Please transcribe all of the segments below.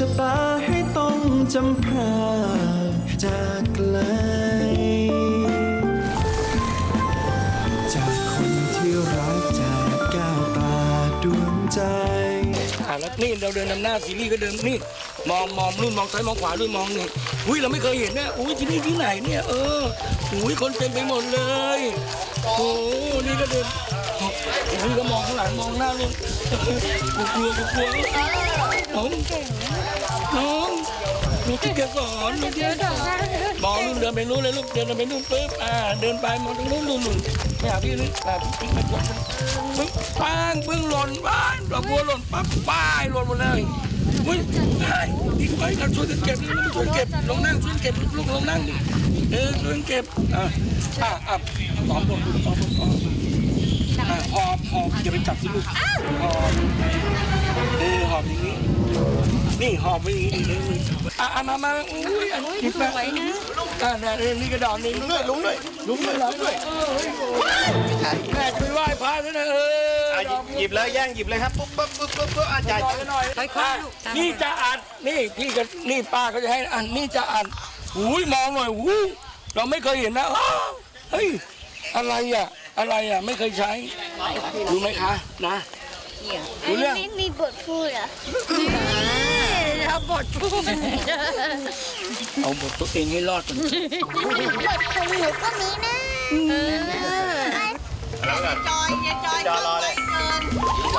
ชะตาให้ต้องจำพราจากไกล จากคนที่รักจากก้วตาดวงใจ อะแล้วนี่เราเดินนำหน้าซีรีส์ก็เดินนี่มองมองนู่นมองซ้ายมองขวาด้วยมองนี่อุ้ยเราไม่เคยเห็นนะอุ้ยที่นี่ที่ไหนเนี่ยเอออุ้ยคนเต็มไปหมดเลยโอ้โหนี่ก็เดินอุ้ยก็มองข้างหลังมองหน้าลุงกูกลัวกูกลัว น้องน้องลูกที่แกสอนลูกที่แกสอนมองนู่นเดินไปนู่นเลยลูกเดินไปนู่นปุ๊บอ่าเดินไปมองตรงนู้นนู่นนู่นไปหาพี่นี่แบบพี่ไปกดปึ๊บปังปึ้งหล่นบ้านดอกบัวหล่นปั๊บป้ายหล่นหมดเลยอุ้ยได้ดีไปเราช่วยกันเก็บนี่เราช่วยเก็บลงนั่งช่วยเก็บลูกลงนั่งดิเออช่วยเก็บอะอะอะตอมลงตอมลงตอมอะหอบหอบอย่าไปจับสิลูกหอบเออหอบอย่างนี้ นี่หอบไปอย่างนี้อะอะมามาอุ้ยอันนี้ติดไปอะนี่ยนี่กระดอนนี่ลุงด้วยลุงด้วยลุงด้วยลุงด้วยแม่ไปไหว้พระซะนะเออหยิบเลยแย่งหยิบเลยครับปุ๊บปุ๊บปุ๊บปุ๊บปุ๊บอะจ่ายหน่อยหน่อยอะนี่จะอัดนี่พี่กับนี่ป้าเขาจะให้อันนี่จะอัดอุ้ยมองหน่อยอู้เราไม่เคยเห็นนะเฮ้ยอะไรอะอะไรอะไม่เคยใช้รู้ไหมคะนะ รู้เรื่อง ไม่มีบทพูดเหรอรับบทพูดเอาบทตัวเองให้รอดก่อนบทของหนูก็มีนะแล้วกันจอยอย่าจอยจอรอเลยเกินส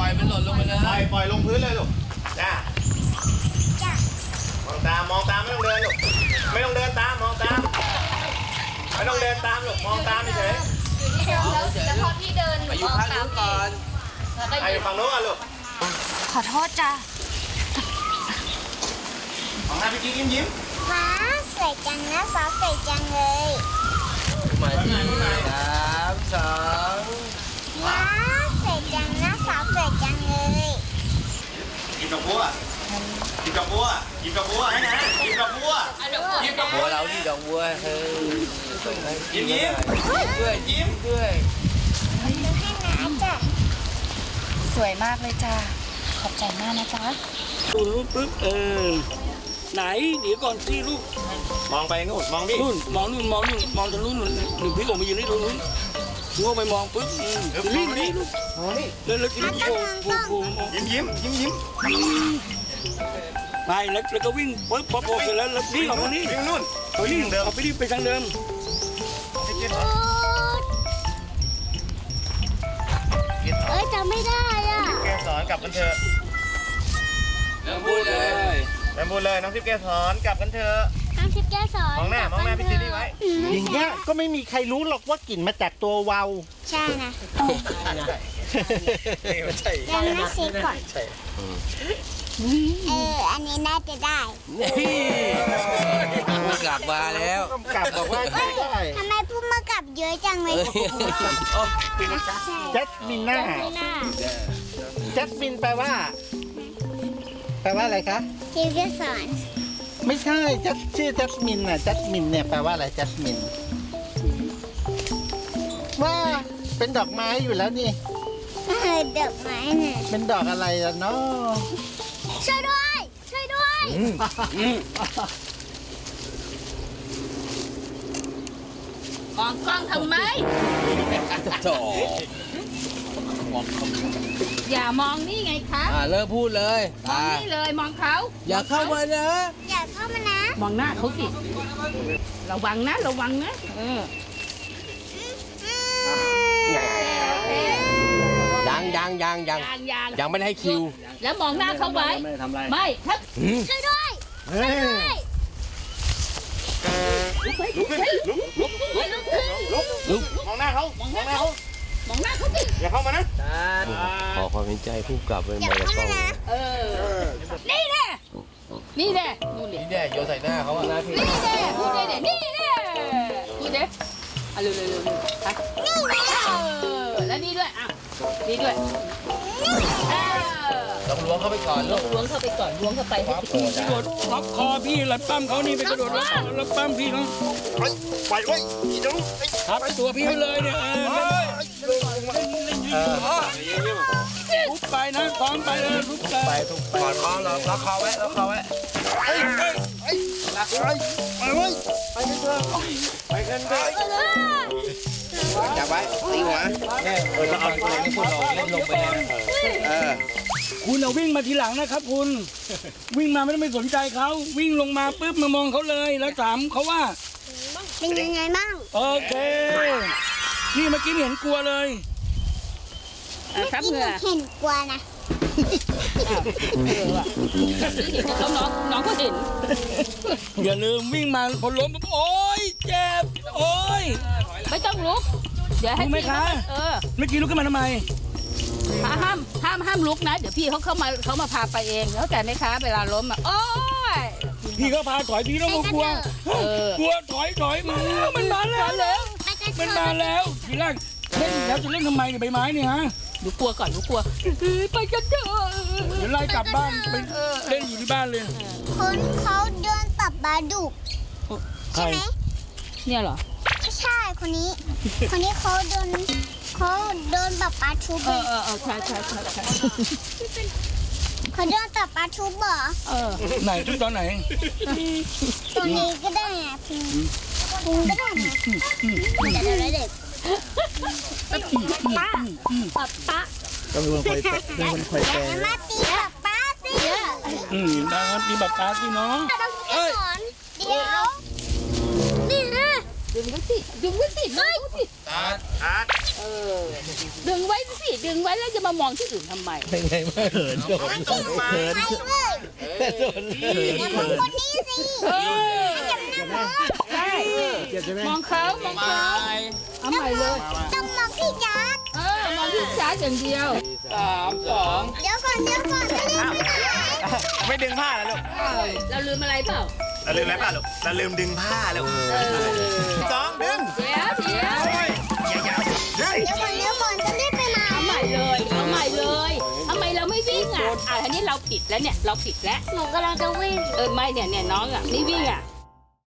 ปล่อยให้ลูกปล่อยมันหล่นลงไปเลยปล่อยปล่อยลงพื้นเลยลูกจ้าจ้ะมองตาม มองตามไม่ต้องเดินลูก ไม่ต้องเดินตาม มองตาม ไม่ต้องเดินตามลูก มองตามเฉยแล้วพอพี่เดินไปอยู่ข้างนู้นก่อนๆไอ้ฝั่งโน้นอะลูกขอโทษจ้ะของหน้าพี่กิ๊กยิ้มยิ้มฟ้าสวยจังนะฟ้าสวยจังเลย มาที่สามสอง ฟ้าสวยจังนะฟ้าสวยจังเลยหยิบดอกบัวหยิบดอกบัวหยิบดอกบัวให้นะหยิบดอกบัวหยิบดอกบัหัววเราที่ดอกบัวเฮ้ยยิ้มยิ้มด้วยยิ้มด้วยดูให้นะจ้ะสวยมากเลยจ้ะขอบใจมากนะจ๊ะดูนู้นปุ๊บเออ ไหนเดี๋ยวก่อนสิลูกมองไปนู่นมองดินู่นมองนู่นมองนู่นมองทางนู้นนู่นหนึ่งพี่ออกมายืนนี่ตรงนู้น งอไปมองปุ๊บอืมรีบรีบลูกมองนี่แล้วแล้วทีนี้โผล่โผล่โผล่งยิ้มยิ้มยิ้มยิ้มไปแล้วแล้วก็วิ่งปุ๊บพอโผล่เสร็จแล้วแล้วนี่ออกมานี่วิ่งนู่นเอานี่เดิมเอาไปรีบไปทางเดิมเอ้ยจำไม่ได้อะเกสรกลับกันเถอะแล้วพูดเลย แบมบูเลยน้องทิพย์เกสรกลับกันเถอะน้ำทิพย์แก้สอนมองหน้ามองหน้าพี่ซีรีส์ไว้อย่างเงี้ยก็ไม่มีใครรู้หรอกว่ากลิ่นมาจากตัววาวใช่นะนี่ไม่ใช่ยังไม่เช็คก่อนเอออันนี้น่าจะได้นี่พูดกลับมาแล้วกลับบอกว่าได้ได้ทำไมพูดมากลับเยอะจังเลยเอ้ยโอ้แจัสมินน่าไม่น่าแจัสมินแปลว่า แปลว่าอะไรคะ ทิพย์แก้สอนไม่ใช่จัสชื่อจัสมินน่ะจัสมินเนี่ยแปลว่าอะไรจัสมินว่าเป็นดอกไม้อยู่แล้วนี่ เออดอกไม้น่ะเป็นดอกอะไรล่ะเนาะช่วยด้วย ช่วยด้วยมองกล้องทำไม โถ อย่ามองนี่ไงคะอ่าเริ่มพูดเลยมองตานี่เลยมองเขาอย่าเข้ามานะอย่าเข้ามานะมองหน้าเขาสิระวังนะระวังนะเออยังยังยังยัง ยางยางยังไม่ได้ให้คิวแล้วมองหน้าเขาไว้ไม่ถ้าช่วยด้วยเฮ้ยลุกขึ้นลุกลุกลุกลุกลุกมองหน้าเขามองหน้าเขา มองหน้าเขาสิอย่าเข้ามานะขอความเห็นใจผู้กลับไปอย่ามองกับเข้ากล้องมานะเออ นี่แน่นี่แน่นู่นดินี่แน่โยนใส่หน้าเขาอะหน้าพี่นี่แน่พูดได้เด็นี่แน่พูดเด็อะเร็วเร็วเร็วเร็วไปเออแล้วนี่ด้วยอะนี่ด้วยเออต้องล้วงเข้าไปก่อนลูกล้วงเข้าไปก่อนล้วงเข้าไปให้กระโดดล็อกคอพี่แล้วปั้มเขานี่ไปกระโดดล็อกคอแล้วปั้มพี่เขาไปไว้อีน้องทับตัวพี่ไว้เลยเนี่ยเออ ทุบไปนะพร้อมไปเลยทุบไปกอดคอเราล็อกคอไว้ล็อกคอไว้จับไว้ตีหัวเออเราเอาตัวนี้คุณลองเล่นลงไปเลยเออคุณเอาวิ่งมาทีหลังนะครับคุณ วิ่งมาไม่ต้องไปสนใจเขาวิ่งลงมาปุ๊บมามองเขาเลยแล้วถามเขาว่าเป็นยังไงบ้างโอเค นี่เมื่อกี้ไม่เห็นกลัวเลย ทับที่เหหงื่นูอเห็นกลัวนะเขาน้องน้องก็เห็นอย่าลืมวิ่งมาพอล้มปุ๊บโอ๊ยเจ็บโอ๊ย ไม่ต้องลุก เดี๋ยวให้รู้ไหมพี่คะเออเมื่อกี้ลุกขึ้นมาทำไม ห้ามห้ามห้ามลุกนะ เดี๋ยวพี่เขาเข้ามาเขามาพาไปเองแล้วแต่ไหมคะเวลาล้มอะโอ้ย พี่ก็พาถอยพี่ต้องกลัวเออ กลัวถอยถอยมันมันมาแล้วไปกันเถมันอะมาแล้วทีแรกเล่นแล้วจะเล่นทำไมเนี่ยใบไม้เนี่ยฮะ หนูกลัวก่อนหนูกลัวเฮ้ยไปกันเถอะเดี๋ยวไล่กลับบ้านไปเล่นอยู่ที่บ้านเลยคนเขาเดินปรับบาดุกใครใช่ไหมเนี่ยเหรอไม่ใช่คนนี้ คนนี้เขาเดินเขาเดินแบบปลาทูบเออเออเออใช่ใช่ใช่ใช่เขาเดินแบบปลาทูบเหรอเออไหนทุกตอนไหนตัวนี้ก็ได้ไงพิงพิงก็ได้ไงเดี๋ยวเดี๋ยวเด็ก ป้าป้าป้าต้องเป็นคนคอยเป็นคนคอยแปลอย่ามาตีป้าป้าสิอืมนะครับมีแบบตาสิเนาะต้องสอนเดี๋ยวนี่นะดึงไว้สิดึงไว้สิดึงไว้สิอาร์ตเออดึงไว้สิดึงไว้แล้วจะมามองที่อื่นทำไมเป็นไงเมื่อเหินโดนเหินไปเลยโดนเหินอย่ามองคนนี้สิ เออ อย่ามา ใช่ เจ็บใช่ไหมมองเขามองเขาเอาใหม่เลย ต้องมองพี่จัดเออมองที่จ้าอย่างเดียวสามสองเดี๋ยวก่อนเดี๋ยวก่อนจะรีบไปไหนไม่ดึงผ้าแล้วลูกเราลืมอะไรเปล่าเราลืมอะไรป่ะลูกเราลืมดึงผ้าลูกสองดึงเดี๋ยวเดี๋ยวโอ้ยอย่าอย่าเฮ้ยเดี๋ยวก่อนเดี๋ยวก่อนจะรีบไปไหนเอาใหม่เลยเอาใหม่เลยทำไมเราไม่วิ่งอะอะทีนี้เราผิดแล้วเนี่ยเราผิดแล้วหนูกำลังจะวิ่งเออไม่เนี่ยเนี่ยน้องอะไม่วิ่งอะ